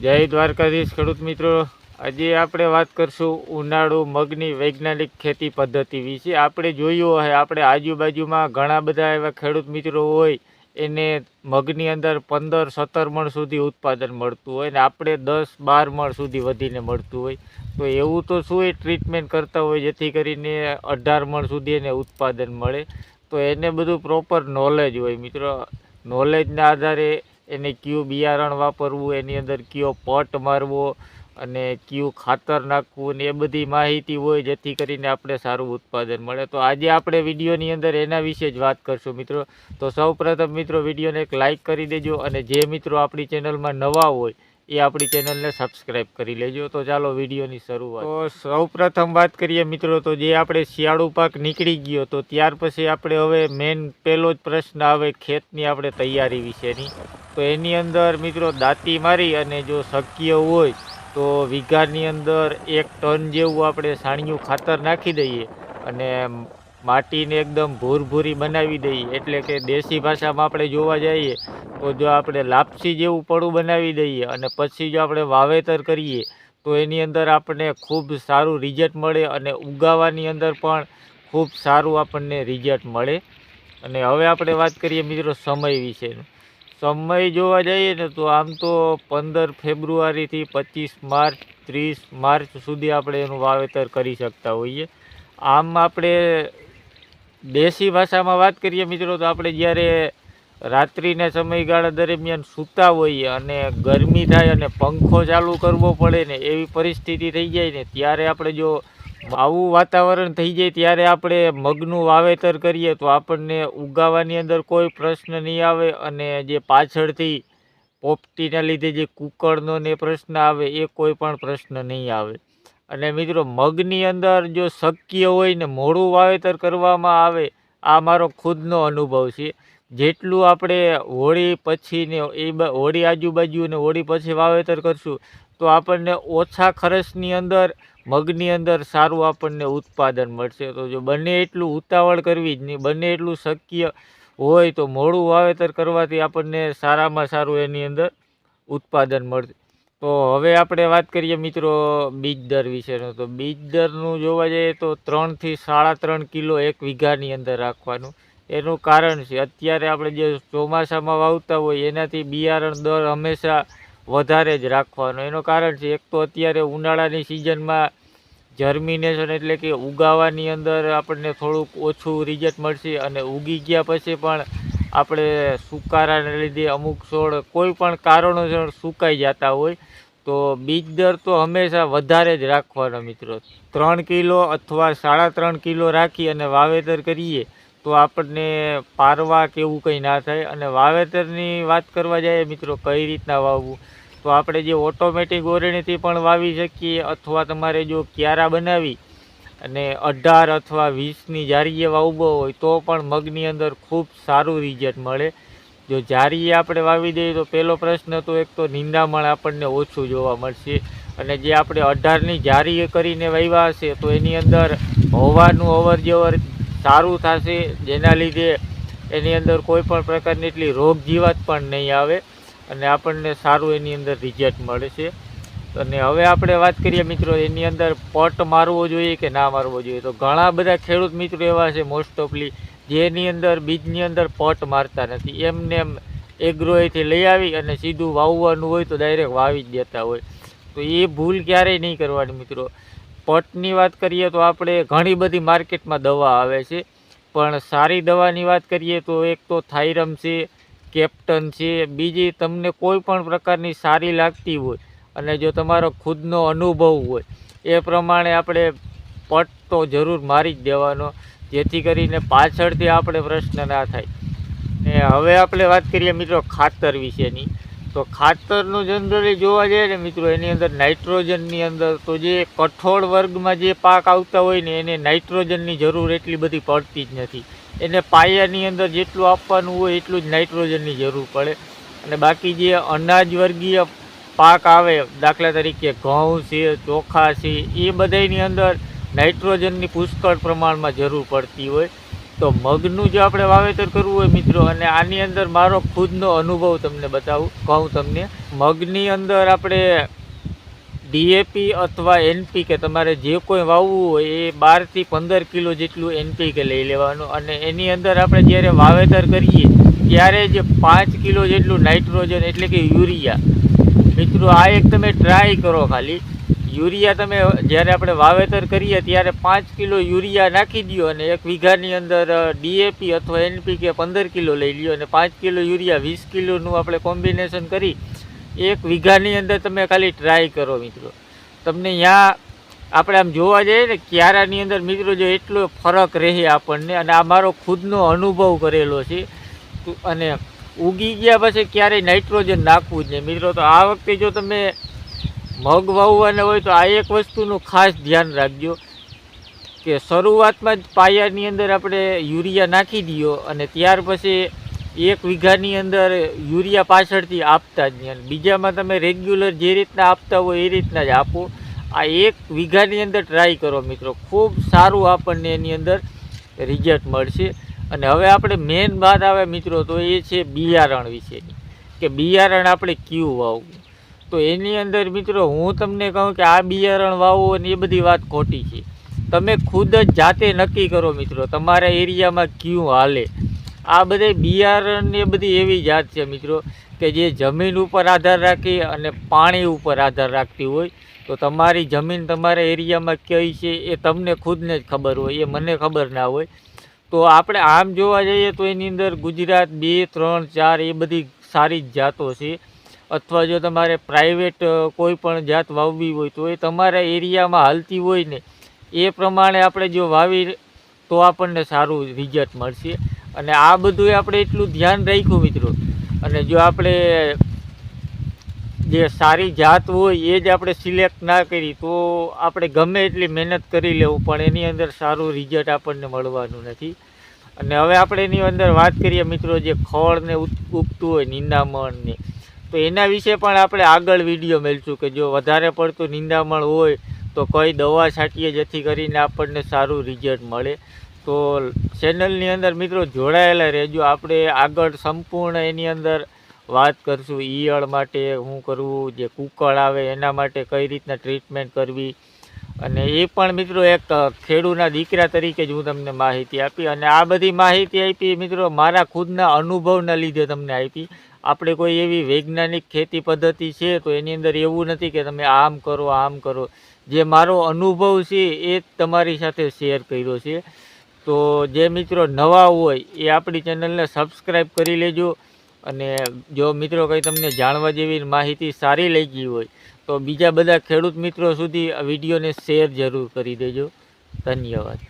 જય દ્વારકાધીશ, ખેડૂત મિત્રો. આજે આપણે વાત કરશું ઉનાળુ મગની વૈજ્ઞાનિક ખેતી પદ્ધતિ વિશે. આપણે જોયું હોય, આપણે આજુબાજુમાં ઘણા બધા એવા ખેડૂત મિત્રો હોય, એને મગની અંદર પંદર, સત્તર મણ સુધી ઉત્પાદન મળતું હોય ને આપણે દસ, બાર મણ સુધી વધીને મળતું હોય. તો એવું તો શું એ ટ્રીટમેન્ટ કરતા હોય જેથી કરીને અઢાર મણ સુધી એને ઉત્પાદન મળે? તો એને બધું પ્રોપર નોલેજ હોય, મિત્રો. નોલેજના આધારે એને કયું બિયારણ વાપરવું, એની અંદર કયો પટ મારવો અને કયું ખાતર નાખવું ને એ બધી માહિતી હોય જેથી કરીને આપણે સારું ઉત્પાદન મળે. તો આજે આપણે વિડીયોની અંદર એના વિશે જ વાત કરશું મિત્રો. તો સૌપ્રથમ મિત્રો વિડીયોને એક લાઇક કરી દેજો અને જે મિત્રો આપણી ચેનલમાં નવા હોય એ આપણી ચેનલને સબસ્ક્રાઈબ કરી લેજો. તો ચાલો વિડીયોની શરૂઆત. તો સૌ વાત કરીએ મિત્રો, તો જે આપણે શિયાળુ પાક નીકળી ગયો, તો ત્યાર પછી આપણે હવે મેન પહેલો જ પ્રશ્ન આવે ખેતની આપણે તૈયારી વિશેની. તો એની અંદર મિત્રો દાંતી મારી અને જો શક્ય હોય તો વીઘાની અંદર એક ટન જેવું આપણે સાણિયું ખાતર નાખી દઈએ અને માટીને એકદમ ભૂરભૂરી બનાવી દઈએ. એટલે કે દેશી ભાષામાં આપણે જોવા જઈએ તો જો આપણે લાપસી જેવું પડું બનાવી દઈએ અને પછી જો આપણે વાવેતર કરીએ તો એની અંદર આપણને ખૂબ સારું રિઝલ્ટ મળે અને ઉગાવાની અંદર પણ ખૂબ સારું આપણને રિઝલ્ટ મળે. અને હવે આપણે વાત કરીએ મિત્રો સમય વિશેનું. સમય જોવા જઈએ ને તો આમ તો પંદર ફેબ્રુઆરીથી પચીસ માર્ચ, ત્રીસ માર્ચ સુધી આપણે એનું વાવેતર કરી શકતા હોઈએ. આમ આપણે દેશી ભાષામાં વાત કરીએ મિત્રો, તો આપણે જ્યારે રાત્રિના સમયગાળા દરમિયાન સૂતા હોઈએ અને ગરમી થાય અને પંખો ચાલુ કરવો પડે ને એવી પરિસ્થિતિ થઈ જાય ને, ત્યારે આપણે જો આવું વાતાવરણ થઈ જાય ત્યારે આપણે મગનું વાવેતર કરીએ તો આપણને ઉગાવાની અંદર કોઈ પ્રશ્ન નહીં આવે અને જે પાછળથી પોપટીના લીધે જે કુકળનો ને પ્રશ્ન આવે એ કોઈ પણ પ્રશ્ન નહીં આવે. અને મિત્રો, મગની અંદર જો શક્ય હોય ને મોડું વાવેતર કરવામાં આવે, આ મારો ખુદનો અનુભવ છે. જેટલું આપણે હોળી પછી ને એ હોળી આજુબાજુ ને હોળી પછી વાવેતર કરશું, તો આપણને ઓછા ખર્ચની અંદર મગની અંદર સારું આપણને ઉત્પાદન મળશે. તો જો બને એટલું ઉતાવળ કરવી જ નહીં, બને એટલું શક્ય હોય તો મોડું વાવેતર કરવાથી આપણને સારામાં સારું એની અંદર ઉત્પાદન મળશે. તો હવે આપણે વાત કરીએ મિત્રો બીજ દર વિશેનો. તો બીજ દરનું જોવા જઈએ તો ત્રણથી સાડા ત્રણ કિલો એક વીઘાની અંદર રાખવાનું. એનું કારણ છે, અત્યારે આપણે જે ચોમાસામાં વાવતા હોય એનાથી બિયારણ દર હંમેશા વધારે જ રાખવાનો. એનું કારણ છે, એક તો અત્યારે ઉનાળાની સિઝનમાં જર્મિનેશન એટલે કે ઉગાવાની અંદર આપણને થોડુંક ઓછું રિઝલ્ટ મળશે અને ઉગી ગયા પછી પણ આપણે સુકારાને લીધે અમુક છોડ કોઈ પણ કારણોસર સુકાઈ જતા હોય, તો બીજ દર તો હંમેશા વધારે જ રાખવાનો મિત્રો. ત્રણ કિલો અથવા સાડા ત્રણ કિલો રાખી અને વાવેતર કરીએ તો આપણને પારવા કે એવું કંઈ ના થાય. અને વાવેતરની વાત કરવા જઈએ મિત્રો, કઈ રીતના વાવવું? તો આપણે જે ઓટોમેટિક ઓરણીથી પણ વાવી શકીએ અથવા તમારે જો ક્યારા બનાવી અને અઢાર અથવા વીસની જારીએ વાવવો હોય તો પણ મગની અંદર ખૂબ સારું રિઝલ્ટ મળે. જો જારીએ આપણે વાવી દઈએ તો પહેલો પ્રશ્ન તો એક તો નિંદામણ આપણને ઓછું જોવા મળશે. અને જે આપણે અઢારની જારી કરીને વાવ્યા હશે તો એની અંદર હવાનું અવર જવર સારું થશે, જેના લીધે એની અંદર કોઈ પણ પ્રકારની એટલી રોગ જીવાત પણ નહીં આવે અને આપણને સારું એની અંદર રિઝલ્ટ મળે છે. અને હવે આપણે વાત કરીએ મિત્રો, એની અંદર પટ મારવો જોઈએ કે ના મારવો જોઈએ? તો ઘણા બધા ખેડૂત મિત્રો એવા છે મોસ્ટ ઓફલી જેની અંદર, બીજની અંદર પટ મારતા નથી. એમને એમ એગ્રોએથી લઈ આવી અને સીધું વાવવાનું હોય તો ડાયરેક્ટ વાવી જ દેતા હોય. તો એ ભૂલ ક્યારેય નહીં કરવાની મિત્રો. પટની વાત કરીએ તો આપણે ઘણી બધી માર્કેટમાં દવા આવે છે. પણ સારી દવાની વાત કરીએ તો એક તો થાઇરમ છે, કેપ્ટન છે, બીજી તમને કોઈ પણ પ્રકારની સારી લાગતી હોય અને જો તમારો ખુદનો અનુભવ હોય, એ પ્રમાણે આપણે પટ તો જરૂર મારી જ દેવાનો, જેથી કરીને પાછળથી આપણે પ્રશ્ન ના થાય. ને હવે આપણે વાત કરીએ મિત્રો ખાતર વિશેની. તો ખાતરનું જનરલી જોવા જઈએ ને મિત્રો, એની અંદર નાઇટ્રોજનની અંદર તો જે કઠોળ વર્ગમાં જે પાક આવતા હોય ને એને નાઇટ્રોજનની જરૂર એટલી બધી પડતી જ નથી. એને પાયાની અંદર જેટલું આપવાનું હોય એટલું જ નાઇટ્રોજનની જરૂર પડે. અને બાકી જે અનાજ વર્ગીય પાક આવે, દાખલા તરીકે ઘઉં છે, ચોખા છે, એ બધાની અંદર નાઇટ્રોજનની પુષ્કળ પ્રમાણમાં જરૂર પડતી હોય. તો મગનું જો આપણે વાવેતર કરવું હોય મિત્રો, અને આની અંદર મારો ખુદનો અનુભવ તમને બતાવું, કહું તમને. મગની અંદર આપણે ડીએપી અથવા એનપી કે તમારે જે કોઈ વાવવું હોય એ બારથી પંદર કિલો જેટલું એનપી કે લઈ લેવાનું. અને એની અંદર આપણે જ્યારે વાવેતર કરીએ, ત્યારે જ પાંચ કિલો જેટલું નાઇટ્રોજન એટલે કે યુરિયા. મિત્રો, આ એક તમે ટ્રાય કરો ખાલી. યુરિયા તમે જ્યારે આપણે વાવેતર કરીએ ત્યારે પાંચ કિલો યુરિયા નાખી દો અને એક વીઘાની અંદર ડીએપી અથવા એનપીકે પંદર કિલો લઈ લ્યો અને પાંચ કિલો યુરિયા, વીસ કિલોનું આપણે કોમ્બિનેશન કરી એક વીઘાની અંદર તમે ખાલી ટ્રાય કરો મિત્રો. તમને ત્યાં આપણે આમ જોવા જઈએ ને ક્યારાની અંદર મિત્રો જો એટલો ફરક રહે આપણને અને આ મારો ખુદનો અનુભવ કરેલો છે અને ઉગી ગયા પછી ક્યારેય નાઇટ્રોજન નાખવું જ નહીં. મિત્રો, તો આ વખતે જો તમે મગ વાવવાના હોય તો આ એક વસ્તુનું ખાસ ધ્યાન રાખજો કે શરૂઆતમાં જ પાયાની અંદર આપણે યુરિયા નાખી દો અને ત્યાર પછી એક વીઘાની અંદર યુરિયા પાછળથી આપતા જ નહીં. અને બીજામાં તમે રેગ્યુલર જે રીતના આપતા હોય એ રીતના જ આપો. આ એક વીઘાની અંદર ટ્રાય કરો મિત્રો. ખૂબ સારું આપણને એની અંદર રિઝલ્ટ મળશે. અને હવે આપણે મેન વાત આવે મિત્રો તો એ છે બિયારણ વિશેની. કે બિયારણ આપણે ક્યુ વાવવું? તો એની અંદર મિત્રો હું તમને કહું કે આ બિયારણ વાવો અને એ બધી વાત ખોટી છે. તમે ખુદ જ જાતે નક્કી કરો મિત્રો, તમારા એરિયામાં ક્યું હાલે? આ બધે બિયારણ એ બધી એવી જાત છે મિત્રો કે જે જમીન ઉપર આધાર રાખી અને પાણી ઉપર આધાર રાખતી હોય. તો તમારી જમીન તમારા એરિયામાં કઈ છે એ તમને ખુદને જ ખબર હોય, એ મને ખબર ના હોય. તો આપણે આમ જોવા જઈએ તો એની અંદર ગુજરાત બે, ત્રણ, ચાર એ બધી સારી જ જાતો છે. અથવા જો તમારે પ્રાઇવેટ કોઈ પણ જાત વાવવી હોય તો એ તમારા એરિયામાં હાલતી હોય ને, એ પ્રમાણે આપણે જો વાવી તો આપણને સારું રિઝલ્ટ મળશે. અને આ બધું આપણે એટલું ધ્યાન રાખ્યું મિત્રો. અને જો આપણે જે સારી જાત હોય એ જ આપણે સિલેક્ટ ના કરી તો આપણે ગમે એટલી મહેનત કરી લેવું, પણ એની અંદર સારું રિઝલ્ટ આપણને મળવાનું નથી. અને હવે આપણે એની અંદર વાત કરીએ મિત્રો, જે ખળ ને ઉગતું હોય નિંદામણ ને. તો એના વિશે પણ આપણે આગળ વીડિયો મેળશું કે જો વધારે પડતું નિંદામણ હોય તો કઈ દવા છાંટીએ જેથી કરીને આપણને સારું રિઝલ્ટ મળે. તો ચેનલની અંદર મિત્રો જોડાયેલા રહેજો. આપણે આગળ સંપૂર્ણ એની અંદર વાત કરશું. ઈયળ માટે શું કરવું, જે કુકળ આવે એના માટે કઈ રીતના ટ્રીટમેન્ટ કરવી અને એ પણ મિત્રો એક ખેડૂના દીકરા તરીકે જ હું તમને માહિતી આપી અને આ બધી માહિતી આપી મિત્રો મારા ખુદના અનુભવના લીધે તમને આપી. આપણે કોઈ એવી વૈજ્ઞાનિક ખેતી પદ્ધતિ છે તો એની અંદર એવું નથી કે તમે આમ કરો આમ કરો. જે મારો અનુભવ છે એ તમારી સાથે શેર કર્યો છે. તો જે મિત્રો નવા હોય એ આપણી ચેનલને સબસ્ક્રાઈબ કરી લેજો અને જો મિત્રો કંઈ તમને જાણવા જેવી માહિતી સારી લાગી હોય તો બીજા બધા ખેડૂત મિત્રો સુધી આ વિડીયોને શેર જરૂર કરી દેજો. ધન્યવાદ.